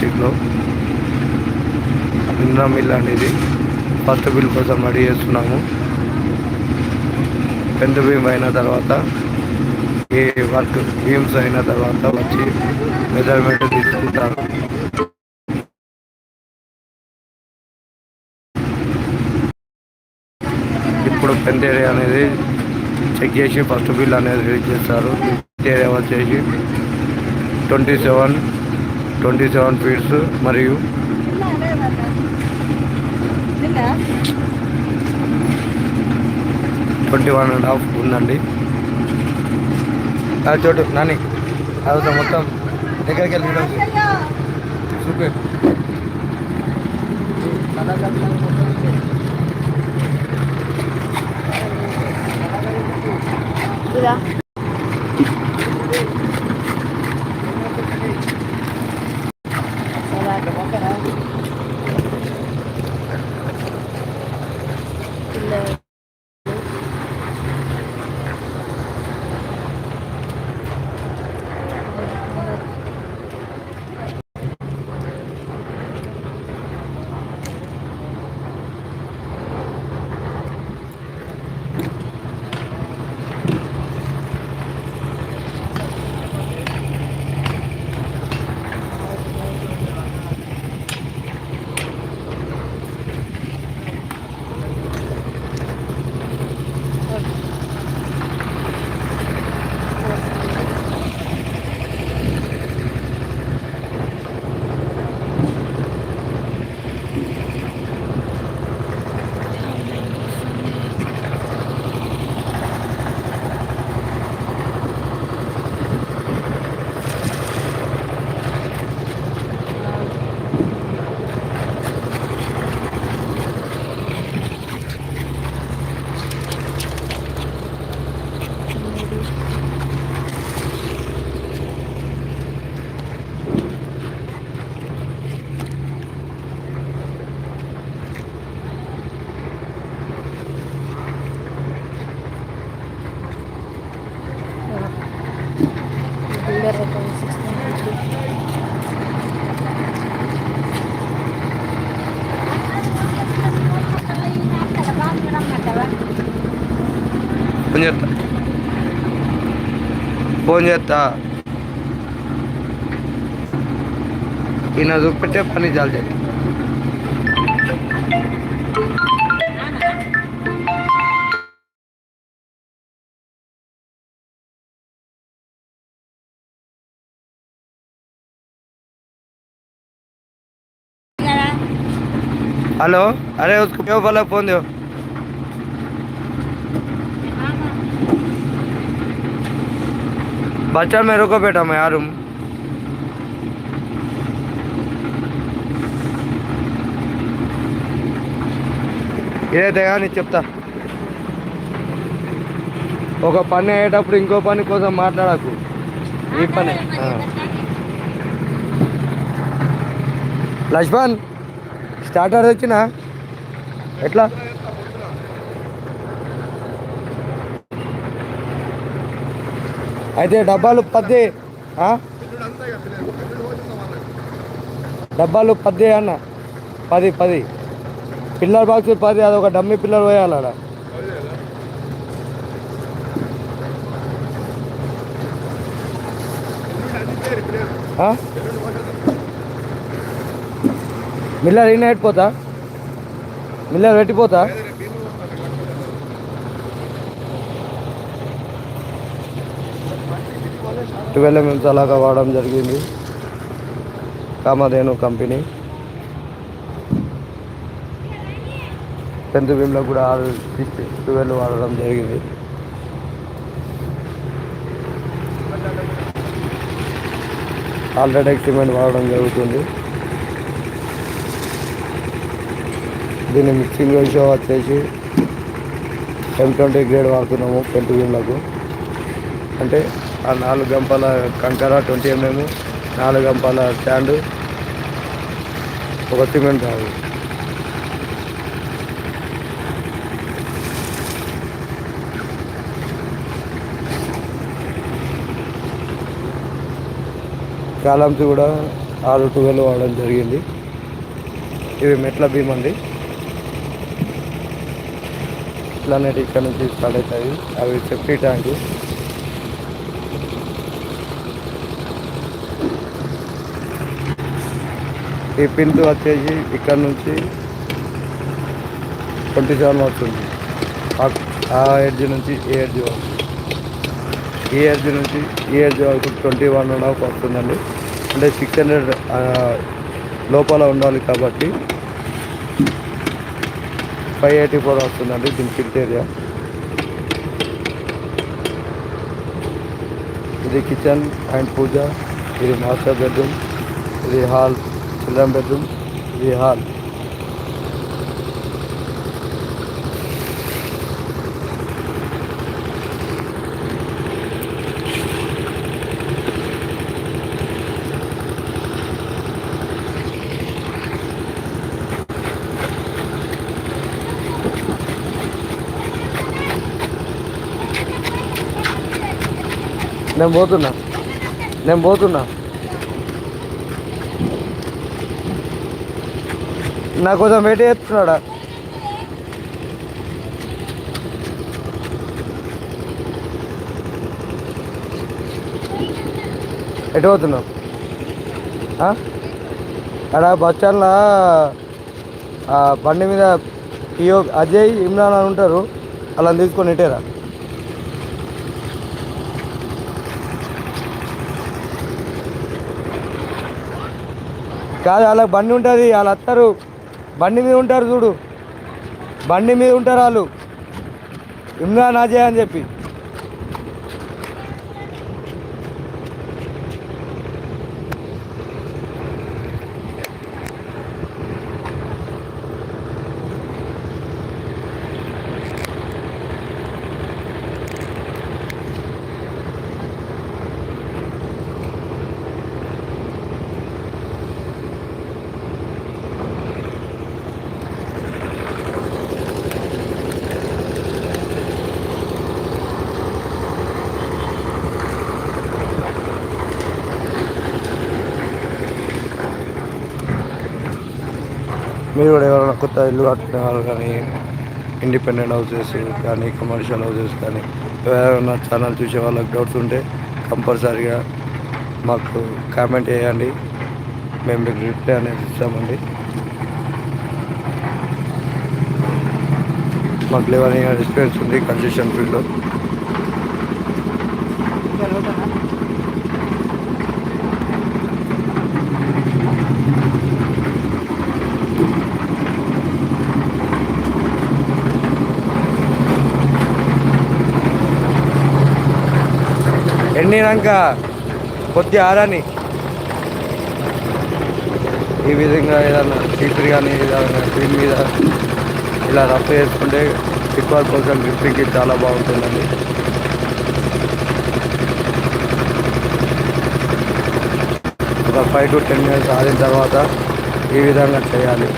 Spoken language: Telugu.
డిస్టిక్లో ఇంద్రా మిల్ అనేది ఫస్ట్ బిల్ కోసం రెడీ చేస్తున్నాము. పెద్ద భీమ్ అయిన తర్వాత ఏ వర్క్ భీమ్స్ అయిన తర్వాత వచ్చి మెజర్మెంట్ తీసుకుంటారు. ఇప్పుడు పెంట్ ఏరియా అనేది చెక్ చేసి ఫస్ట్ బిల్ అనేది రిలీజ్ చేస్తారు. ఏరియా వచ్చేసి twenty seven twenty seven feets మరియు ట్వంటీ వన్ అండ్ హాఫ్ ఉందండి. ఆ చోటు నాని అదొక మొత్తం దగ్గరికి వెళ్ళి చూపే ఇదా. هن پني جا جڏهن हेलो अरे उसको क्यों वाला फोन दो बच्चा मेरे को बेटा मैं आ रहा हूँ ఇదైతే కానీ చెప్తా ఒక పని అయ్యేటప్పుడు ఇంకో పని కోసం మాట్లాడకు ఈ పని ఆ. లక్ష్మణ్ స్టార్టర్ వచ్చినా ఎట్లా? అయితే డబ్బాలు పద్ది డబ్బాలు పద్ది అన్న. పది పది. పిల్లర్ బాక్స్ పది అది ఒక డమ్మి పిల్లర్ పోయాలి ఆడ. మిల్లర్ ఈయన పెట్టిపోతా మిల్లర్ పెట్టిపోతా? ట్వెల్వ్ ఎంఎంస్ అలాగా వాడడం జరిగింది. కామధేను కంపెనీ. టెన్త్ బీమ్లో కూడా ఆరు ట్వెల్వ్ వాడడం జరిగింది. ఆల్రెడీ సిమెంట్ వాడడం జరుగుతుంది. దీన్ని మిక్సింగ్ రేషియో వచ్చేసి ఎం ట్వంటీ గ్రేడ్ వాడుతున్నాము టెన్త్ బీమ్లకు అంటే ఆ నాలుగు గంపల కంకర ట్వంటీ ఎంఎం నాలుగు గంపల స్టాండ్ ఒక సిమెంట్ రాదు. కాలమ్స్ కూడా ఆరు ట్వెల్వ్ వాడడం జరిగింది. ఇవి మెట్ల భీమ్ అండి ఇట్లానే ఇక్కడ నుంచి స్టార్ట్ అవుతాయి. అవి సెఫ్టీ ట్యాంకు ఈ పింతు వచ్చేసి ఇక్కడ నుంచి ట్వంటీ సెవెన్ వస్తుంది ఆ- ఆ ఎడ్జ్ నుంచి ఏ ఎడ్జ్ వరకు. ఈ ఎడ్జ్ నుంచి ఈ ఎడ్జ్ వరకు ట్వంటీ వన్ అండ్ హాఫ్ వస్తుందండి అంటే సిక్స్ హండ్రెడ్ లోపల ఉండాలి కాబట్టి ఫైవ్ ఎయిటీ ఫోర్ వస్తుందండి దీని కిట్ ఏరియా. ఇది కిచెన్ అండ్ పూజ ఇది మాస్టర్ బెడ్రూమ్ ఇది హాల్ చిల్డ్రన్ బెడ్రూమ్ ఇది హాల్. నేను పోతున్నా. నేను పోతున్నా. నా కోసం వెయిట్ చేస్తున్నాడా? ఎటు పోతున్నావు? అక్కడ బస్ స్టాండ్లో? బండి మీద పియో అజయ్ ఇమ్రాన్ అని ఉంటారు. అలా తీసుకొని ఇటేరా. కాదు వాళ్ళకి బండి ఉంటుంది వాళ్ళు వస్తారు బండి మీద ఉంటారు చూడు. బండి మీద ఉంటారు వాళ్ళు. ఇమ్రాన్ అజయ్ అని చెప్పి. మీరు కూడా ఎవరైనా కొత్త ఇల్లు కట్టుకునే వాళ్ళు కానీ ఇండిపెండెంట్ హౌసెస్ కానీ కమర్షియల్ హౌసెస్ కానీ ఎవరైనా ఛానల్ చూసే వాళ్ళకి డౌట్స్ ఉంటే కంపల్సరీగా మాకు కామెంట్ చేయండి. మేము మీకు రిప్లై అనేది ఇస్తామండి. మాకు లేవని ఎక్స్పీరియన్స్ ఉంది కన్స్ట్రక్షన్ ఫీల్డ్లో ఎండినాక కొద్ది ఆరాని. ఈ విధంగా ఏదైనా చీపురు కానీ ఏదైనా దీని మీద ఇలా రఫ్ చేసుకుంటే ఫుట్బాల్ కోసం గ్రిప్పింగ్కి చాలా బాగుంటుందండి. ఒక ఫైవ్ టు టెన్ మినిట్స్ ఆడిన తర్వాత ఈ విధంగా చేయాలి.